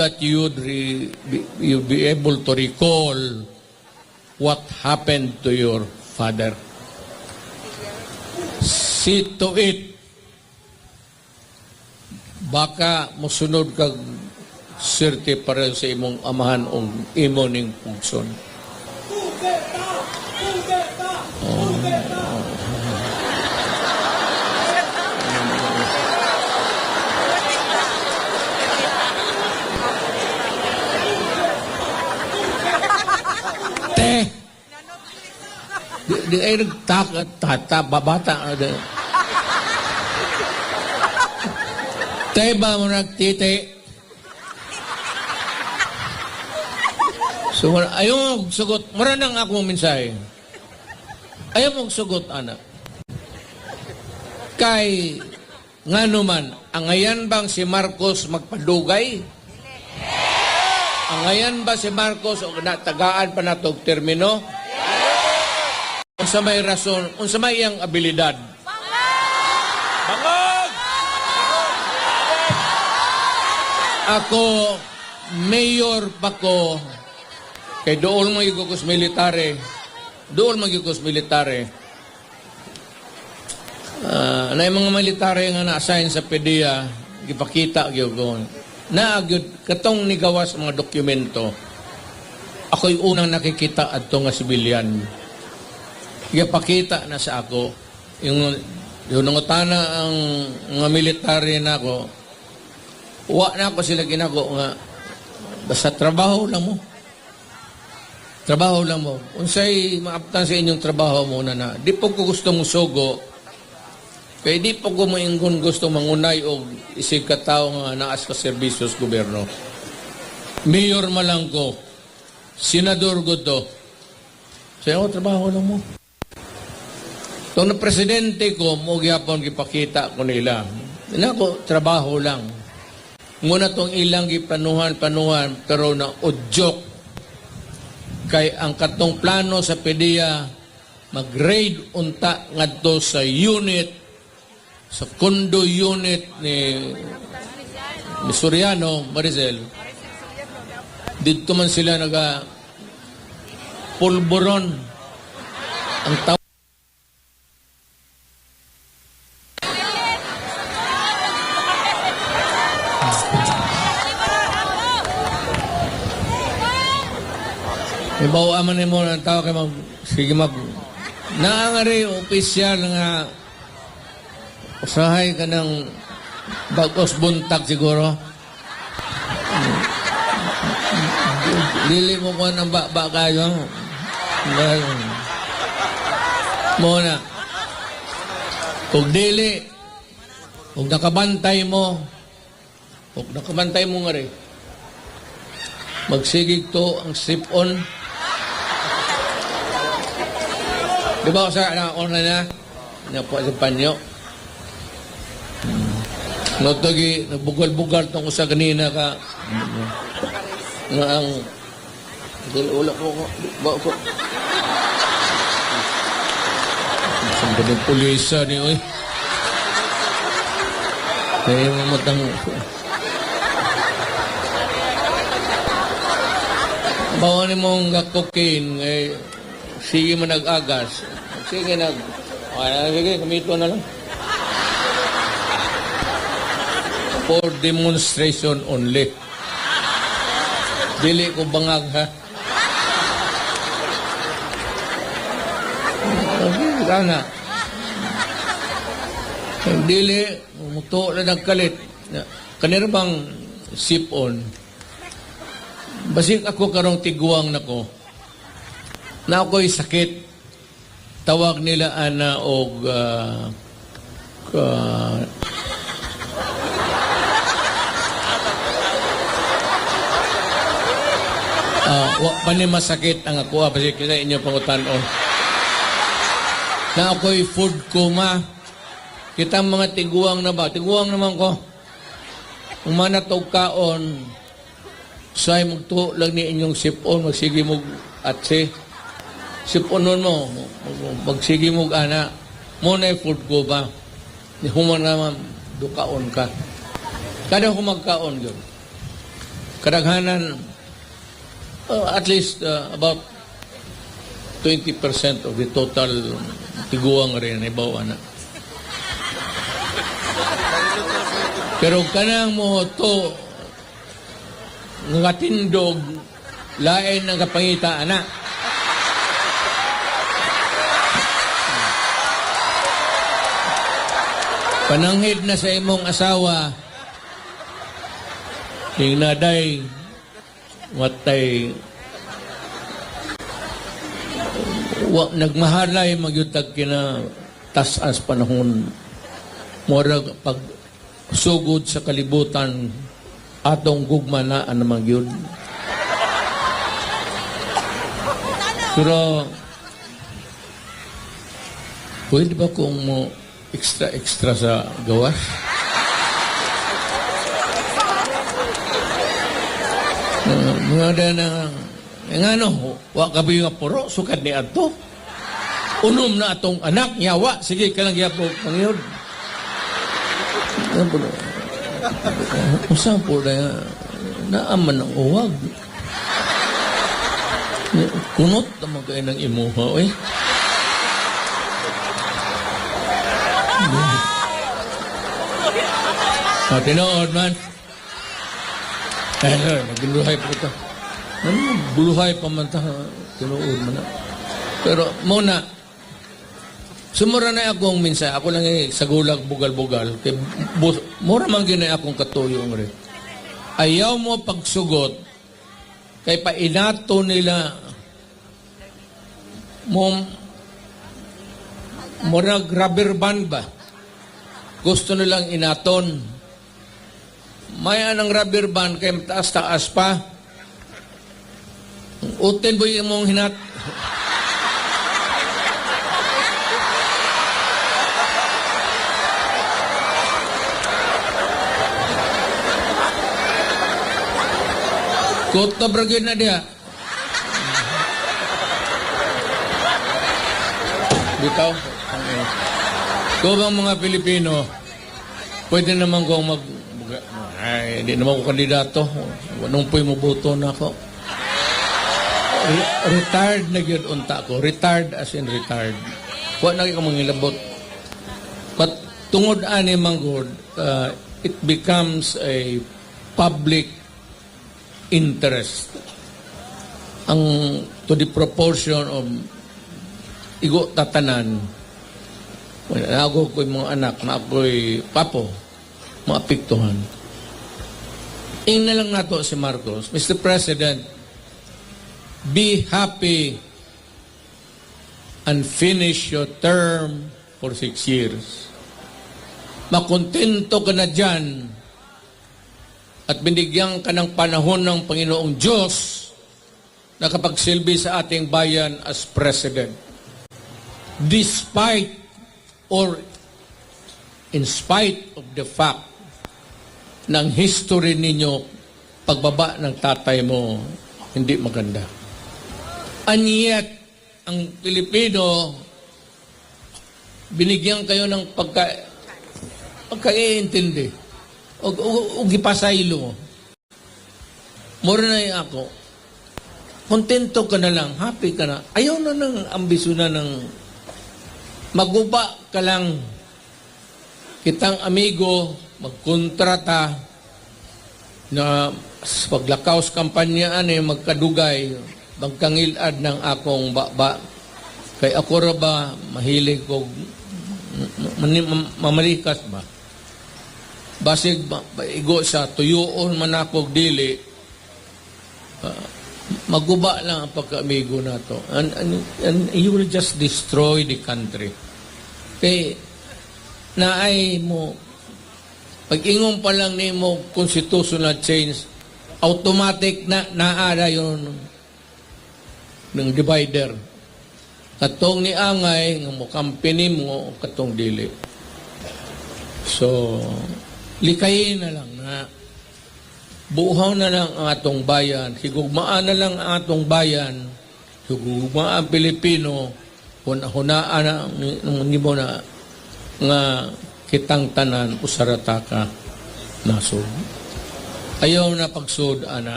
that you'd re, you'd be able to recall what happened to your father. See to it. Baka musunod kag sirte para sa imong amahan o imo ning pugson. Te! Di, ay nagtaka, tata, babata. ano. Te ba mo nagtiti? So, ayaw mo sugot. Mara nang ako mensahe. Ayaw mo sugot, anak. Kay, nga naman, ang ngayon bang si Marcos magpadugay? Ang ngayon ba si Marcos o natagaan pa na termino? Unsa may rason, unsa may iyang abilidad? Bangog! Ako, mayor pa ko, kay doon magigukos militare, doon magigukos militare, Ah, na yung mga military nga na-assign sa PDEA, gipakita gyud ko. Naagyod katong nigawas mga dokumento. Ako'y unang nakikita adto nga sibilyan. Gipakita na sa ako yung yung nangutana ang mga military na ako. Wa na ako sila ginago nga basta trabaho lang mo. Trabaho lang mo. Unsay maaptan sa inyong trabaho mo na. Di po ko gusto mo sugo, kaya di po ko maingon gusto mangunay o isig katao nga naas ka serbisyos gobyerno. Mayor malang ko, senador ko to. Sayo, trabaho lang mo. Itong na presidente ko, mo gyapon gipakita ko nila. Ina ko, trabaho lang. Muna tong ilang gipanuhan-panuhan, pero na udyok. Kay ang katong plano sa PDEA, mag-raid unta ngadto sa unit sa condo unit ni, Soriano, Maricel, dito man sila naga pulburon ang tao. Ibaw aman ni mo ng tao kay mag sige mag naangari opisyal nga Usahay ka ng bagos buntag siguro. Dili mo ko ng ba-ba kayo. Muna. Kung dili, kung nakabantay mo, kung nakabantay mo nga rin, magsigig to ang sip-on. Di ba sa na online na? Napo sa panyo. Nagtagi, nagbugal-bugal tong usa kanina ka. Nga ang wala ko ko ba ko. Sanda ng pulisa ni oy. Kaya mo matang Bawa ni mong nga cocaine, eh, sige mo nag-agas. Sige nag... Ah, sige, kumito na lang. for demonstration only. Dili ko bangag ha. Sana. Dili, umuto na nagkalit. Kanira bang sip-on? Basig ako karong tiguang nako. Na ako'y sakit. Tawag nila ana og uh, uh, Ah, wa pa ni masakit ang ako ah, kasi kita inyo pangutanon. Na ako'y food coma. Kita mga tiguang na ba? Tiguang naman ko. Kung manatog kaon, say magtuo lang ni inyong sipon, magsige mo atse. Siponon mo, magsige mo ana. Muna food coma. Ni human naman, dukaon ka. Kada humagkaon yun. kadaghanan uh, at least uh, about 20% of the total tiguang rin ibaw na. Pero kanang mo to nga tindog lain ang kapangita ana. Pananghid na sa imong asawa. Tingnaday watay wa nagmahalay magyutag kina tasas panahon. Murag pag sugod sa kalibutan atong gugma na anamang yun. Pero pwede ba kung mo extra extra sa gawas? Uh, mga da na nga no, wa ka yung puro, sukad ni ato. Unom na atong anak, yawa, sige ka lang yapo, Panginoon. Ano po na? Na naaman ng uwag. Kunot naman kayo ng imuha, eh. Ah, tinood man. Eh, eh, magbuluhay po ito. Ano, buluhay pa man ta, tinuod man na. Pero, muna, sumura na akong minsan, ako lang eh, sa gulag, bugal-bugal, kay, bu- mura man ginay akong katuyong rin. Ayaw mo pagsugot, kay painato nila, mo, murag rubber band ba? Gusto nilang inaton. May anang rubber band kay taas-taas pa. Uten mo yung mong hinat. Kot na bragin na diha. Bitaw. Ko bang mga Pilipino, pwede naman kong mag... Ay, hindi naman ko kandidato. Anong po'y mabuto na ako. Re- retired na yun unta ko. Retired as in retired. Wa na ka mangilabot. But tungod ani manggod, uh, it becomes a public interest. Ang to the proportion of igo tatanan. Ako ko mga anak na ako'y papo, maapiktuhan. Ing na lang nato si Marcos, Mr. President, be happy and finish your term for six years. Makontento ka na dyan at binigyan ka ng panahon ng Panginoong Diyos na kapagsilbi sa ating bayan as President. Despite or in spite of the fact ng history ninyo, pagbaba ng tatay mo, hindi maganda. And yet, ang Pilipino, binigyan kayo ng pagka, pagkaiintindi. O, o, o gipasaylo. Mura na ako. Kontento ka na lang, happy ka na. Ayaw na ng ambisyon na ng maguba ka lang kitang amigo magkontrata na sa paglakaw sa kampanya ani magkadugay magkangilad ng akong baba kay ako ra ba mahilig ko mamalikas ba basig ba, igo sa tuyoon man ako dili ah, maguba lang ang pagka-amigo na to. And, and, and you will just destroy the country. Kay, naay mo, pag ingon pa lang ni mo constitutional change, automatic na naara yun ng divider. Katong ni Angay, nga mo company mo, katong dili. So, likayin na lang na buhaw na lang ang atong bayan, higugmaan na lang ang atong bayan, higugmaan ang Pilipino, hunaan na ng mo na nga kitang tanan usarataka nasod. Ayaw na pagsud, ana.